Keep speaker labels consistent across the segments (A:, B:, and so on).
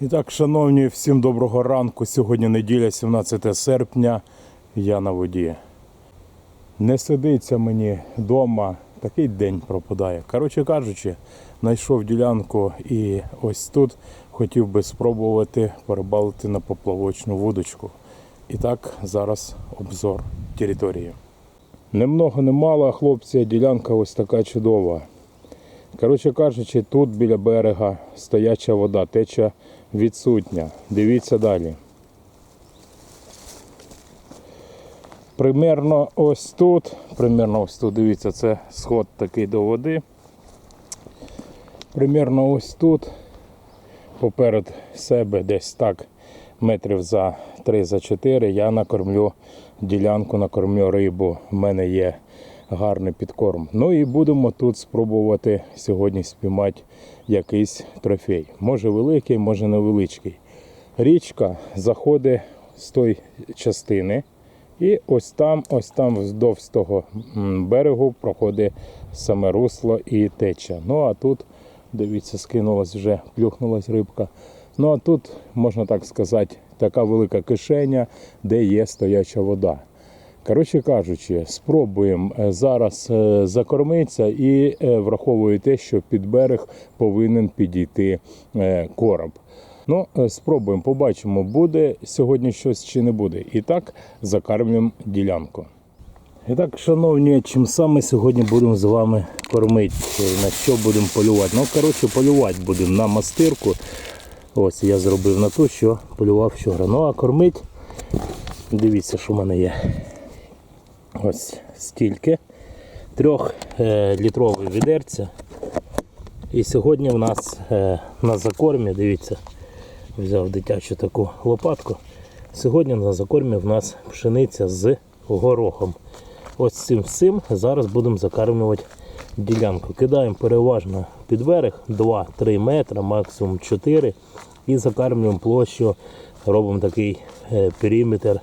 A: І так, шановні, всім доброго ранку. Сьогодні неділя, 17 серпня. Я на воді. Не сидиться мені вдома, такий день пропадає. Коротше кажучи, знайшов ділянку і ось тут хотів би спробувати порибалити на поплавочну вудочку. І так, зараз обзор території. Немного не мало, хлопці, ділянка ось така чудова. Коротше кажучи, тут біля берега стояча вода, теча відсутня. Дивіться далі. Примерно ось тут, примерно ось тут, дивіться, це сход такий до води. Примерно ось тут, поперед себе, десь так, метрів за 3 за 4 я накормлю ділянку, накормлю рибу. У мене є гарний підкорм. Ну і будемо тут спробувати сьогодні спіймати якийсь трофей. Може великий, може невеличкий. Річка заходить з тої частини. І ось там, ось там вздовж того берегу проходить саме русло і теча. Ну а тут, дивіться, скинулась вже, плюхнулась рибка. Ну а тут, можна так сказати, така велика кишеня, де є стояча вода. Коротше кажучи, спробуємо е, зараз е, закормитися і е, враховую те, що під берег повинен підійти короб. Ну, спробуємо, побачимо, буде сьогодні щось чи не буде. І так закармлюємо ділянку. І так, шановні, чим саме сьогодні будемо з вами кормити, на що будемо полювати? Ну, коротше, полювати будемо на мастирку. Ось я зробив на ту, що полював вчора. Ну а кормить, дивіться, що в мене є. Ось стільки. Трьох е, відерця. І сьогодні в нас е, на закормі, дивіться, взяв дитячу таку лопатку. Сьогодні на закормі в нас пшениця з горохом. Ось цим всім зараз будемо закармлювати ділянку. Кидаємо переважно під берег 2-3 метри, максимум 4. І закармлюємо площу, робимо такий е, периметр,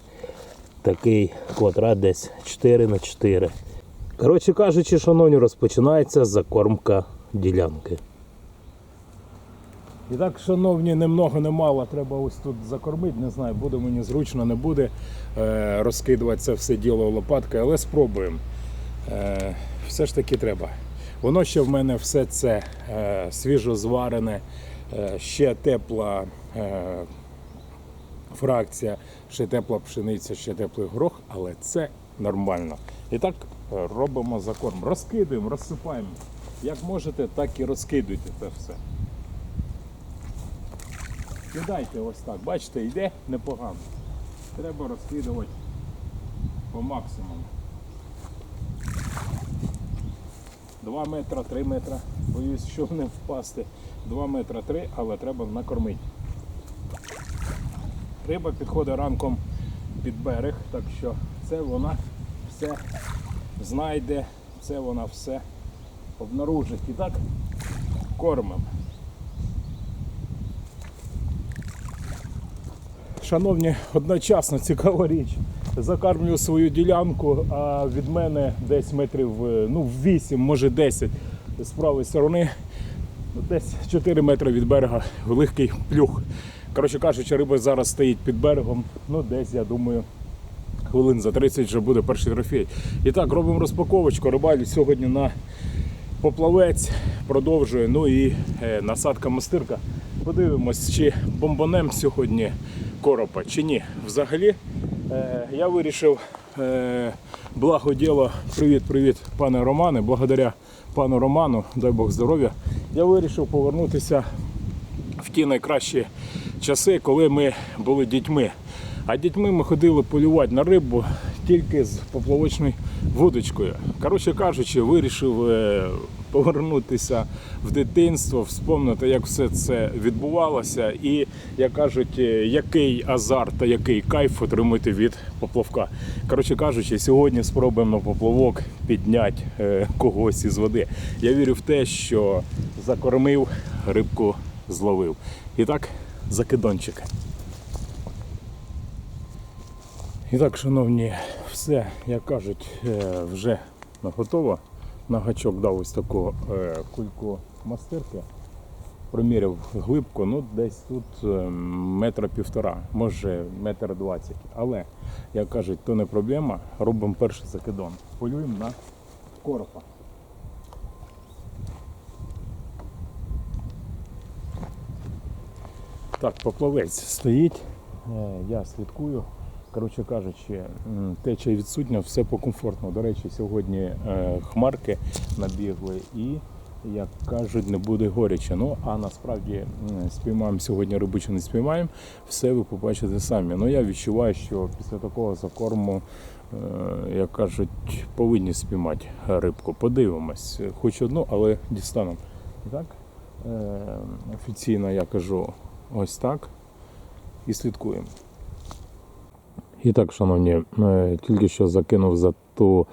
A: такий квадрат десь 4 на 4. Коротше кажучи, шановні, розпочинається закормка ділянки. І так, шановні, не много, не мало, треба ось тут закормити, не знаю, буде мені зручно, не буде е, розкидувати це все діло лопаткою, але спробуємо. Е, все ж таки треба. Воно ще в мене все це е, свіжо зварене, е, ще тепла фракція, ще тепла пшениця, ще теплий горох, але це нормально. І так е, робимо закорм. Розкидуємо, розсипаємо. Як можете, так і розкидуйте це все. Кидайте ось так, бачите, йде непогано. Треба розкидувати по максимуму. 2 метра, 3 метра. Боюсь, щоб не впасти. 2 метра 3, але треба накормити. Риба підходить ранком під берег, так що це вона все знайде, це вона все обнаружить. І так кормимо. Шановні, одночасно цікава річ. Закармлюю свою ділянку, а від мене десь метрів е, ну, 8, може 10 з правої сторони. Десь 4 метри від берега великий плюх. Коротше кажучи, риба зараз стоїть під берегом. Ну, десь, я думаю, хвилин за 30 вже буде перший трофей. І так, робимо розпаковочку. Рибалю сьогодні на поплавець продовжує. Ну і е, насадка мастирка. Подивимось, чи бомбанем сьогодні коропа, чи ні. Взагалі, е, я вирішив е, благо діло. Привіт-привіт, пане Романе. Благодаря пану Роману, дай Бог здоров'я. Я вирішив повернутися в ті найкращі часи, коли ми були дітьми. А дітьми ми ходили полювати на рибу тільки з поплавочною вудочкою. Коротше кажучи, вирішив е, повернутися в дитинство, вспомнити, як все це відбувалося, і як кажуть, е, який азарт та який кайф отримати від поплавка. Коротше кажучи, сьогодні спробуємо на поплавок підняти е, когось із води. Я вірю в те, що закормив, рибку зловив. І так, закидончик. І так, шановні, все, як кажуть, е, вже готово. На гачок дав ось таку е, кульку мастирки. проміряв глибко, ну десь тут е, метра півтора, може метр двадцять. Але, як кажуть, то не проблема. Робимо перший закидон. Полюємо на коропа. Так, поплавець стоїть. Е, Я слідкую. Коротше кажучи, течія відсутня, все по комфортно. До речі, сьогодні е, хмарки набігли і, як кажуть, не буде горяче. Ну, а насправді спіймаємо сьогодні рибу чи не спіймаємо, все ви побачите самі. Ну я відчуваю, що після такого закорму, е, як кажуть, повинні спіймати рибку. Подивимось. Хоч одну, але дістанемо. Так, офіційно я кажу ось так. І слідкуємо. І так, шановні, е, тільки що закинув за ту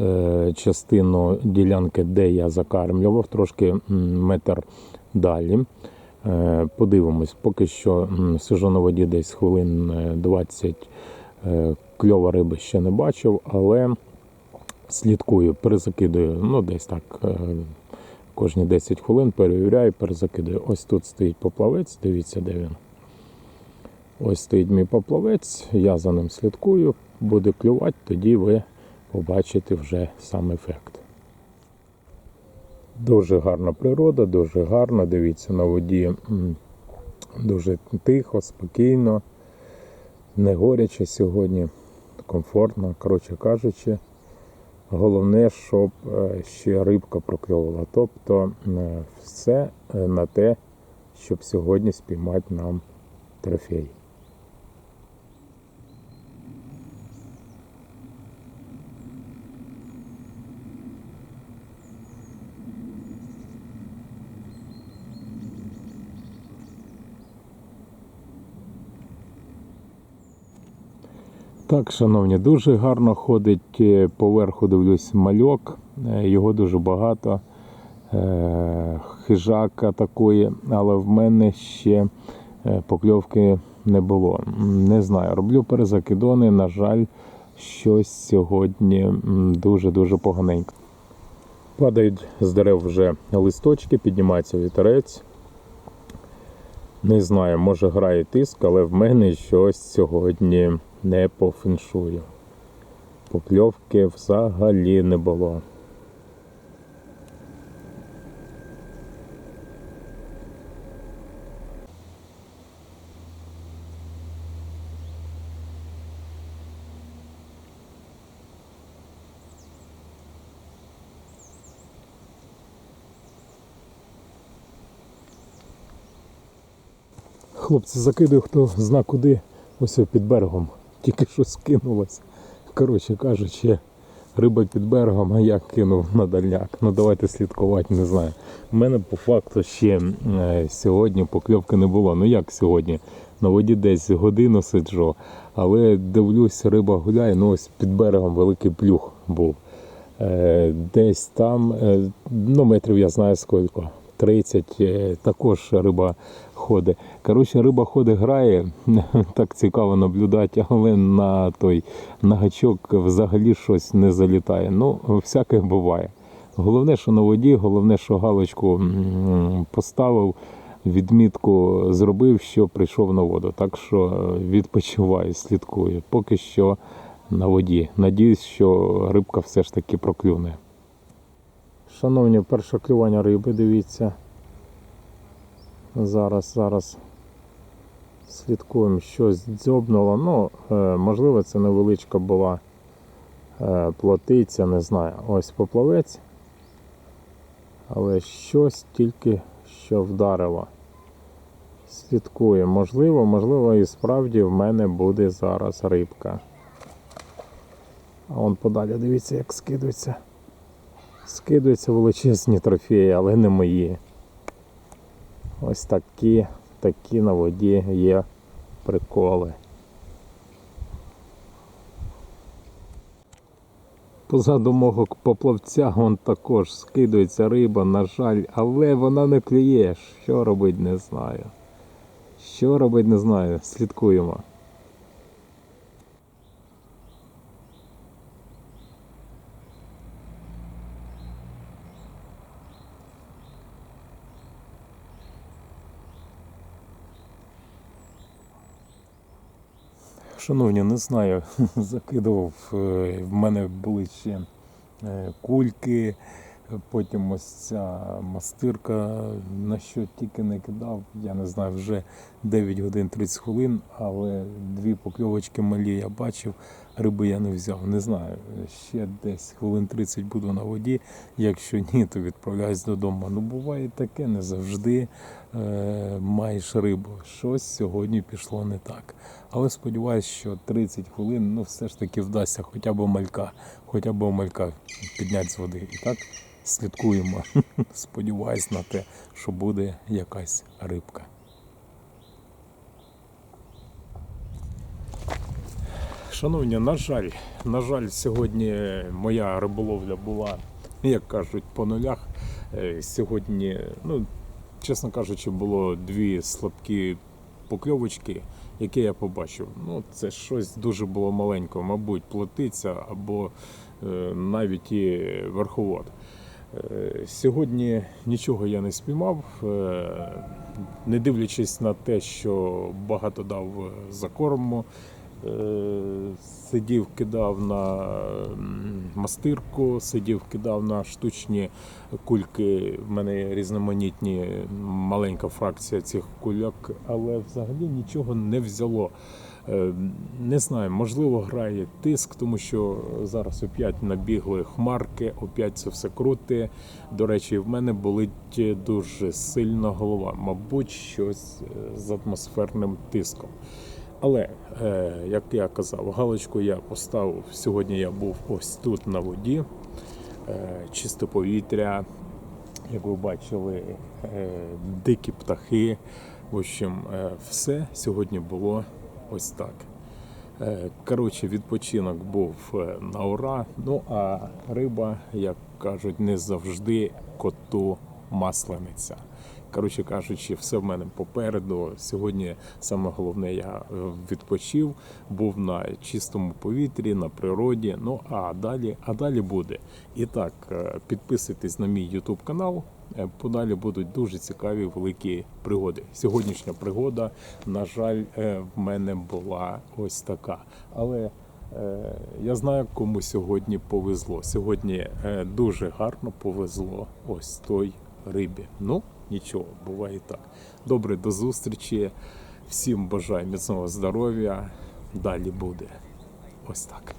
A: е, частину ділянки, де я закармлював, трошки метр далі. Е, Подивимось, поки що сижу на воді десь хвилин е, 20. Е, Кльова риби ще не бачив, але слідкую, перезакидую, ну десь так. Кожні 10 хвилин перевіряю, перезакидую. Ось тут стоїть поплавець, дивіться, де він. Ось стоїть мій поплавець, я за ним слідкую, буде клювати, тоді ви побачите вже сам ефект. Дуже гарна природа, дуже гарно. Дивіться на воді дуже тихо, спокійно, не горяче сьогодні, комфортно, коротше кажучи. Головне, щоб е, ще рибка прокльовувала. Тобто е, все е, на те, щоб сьогодні спіймати нам трофей. Так, шановні, дуже гарно ходить е, поверху, дивлюсь, мальок, е, його дуже багато. Е, Хижака такої, але в мене ще покльовки не було. Не знаю, роблю перезакидони, на жаль, щось сьогодні дуже-дуже поганенько. Падають з дерев вже листочки, піднімається вітерець. Не знаю, може грає тиск, але в мене щось сьогодні не по феншую. Покльовки взагалі не було. Хлопці, закидую, хто зна куди, ось під берегом. Тільки що скинулось. Коротше кажучи, риба під берегом, а я кинув на дальняк. Ну давайте слідкувати, не знаю. У мене по факту ще е, сьогодні покльовки не було. Ну як сьогодні? На воді десь годину сиджу, але дивлюсь, риба гуляє, ну ось під берегом великий плюх був. Е, Десь там, е, ну метрів я знаю скільки. 30, е, також риба ходить. Коротше, риба ходить, грає, так цікаво наблюдати, але на той на гачок взагалі щось не залітає. Ну, всяке буває. Головне, що на воді, головне, що галочку поставив, відмітку зробив, що прийшов на воду. Так що відпочиваю, слідкую. Поки що на воді. Надіюсь, що рибка все ж таки проклюне. Шановні, перше клювання риби, дивіться. Зараз, зараз слідкуємо, щось дзьобнуло. Ну, е, можливо, це невеличка була е, плотиця, не знаю. Ось поплавець. Але щось тільки що вдарило. Слідкуємо. Можливо, можливо, і справді в мене буде зараз рибка. А вон подалі, дивіться, як скидується. Скидуються величезні трофеї, але не мої. Ось такі, такі на воді є приколи. Позаду мого поплавця вон також скидується риба, на жаль, але вона не клює. Що робить, не знаю. Що робить, не знаю. Слідкуємо. Шановні, не знаю, закидував. е, В мене були ще е, кульки, потім ось ця мастирка, на що тільки не кидав. Я не знаю, вже 9 годин 30 хвилин, але дві покльовочки малі я бачив, риби я не взяв. Не знаю. Ще десь хвилин 30 буду на воді. Якщо ні, то відправляюсь додому. Ну буває таке, не завжди е, маєш рибу. Щось сьогодні пішло не так. Але сподіваюся, що 30 хвилин ну, все ж таки вдасться хоча б малька, хоча б малька підняти з води. І так слідкуємо. Сподіваюсь на те, що буде якась рибка. Шановні, на жаль, на жаль, сьогодні моя риболовля була, як кажуть, по нулях. Е, Сьогодні, ну, чесно кажучи, було дві слабкі покльовочки, які я побачив. Ну, це щось дуже було маленьке, мабуть, плотиця або е, навіть і верховод. Е, Сьогодні нічого я не спіймав, не дивлячись на те, що багато дав е, закорму. Е, Сидів, кидав на мастирку, сидів, кидав на штучні кульки. В мене різноманітні маленька фракція цих кульок, але взагалі нічого не взяло. Е, Не знаю, можливо, грає тиск, тому що зараз опять набігли хмарки, опять це все крути. До речі, в мене болить дуже сильно голова, мабуть, щось е, з атмосферним тиском. Але, е, як я казав, галочку я поставив. Сьогодні я був ось тут на воді, е, чисте повітря, як ви бачили, е, дикі птахи. В общем, все сьогодні було ось так. Коротше, відпочинок був на ура. Ну а риба, як кажуть, не завжди коту маслениця. Коротше кажучи, все в мене попереду. Сьогодні саме головне, я е, відпочив, був на чистому повітрі, на природі. Ну а далі, а далі буде. І так, е, підписуйтесь на мій YouTube канал. Е, Подалі будуть дуже цікаві великі пригоди. Сьогоднішня пригода, на жаль, в мене була ось така. Але я знаю, кому сьогодні повезло. Сьогодні дуже гарно повезло ось той рибі. Ну, нічого, буває і так. Добре, до зустрічі. Всім бажаю міцного здоров'я. Далі буде ось так.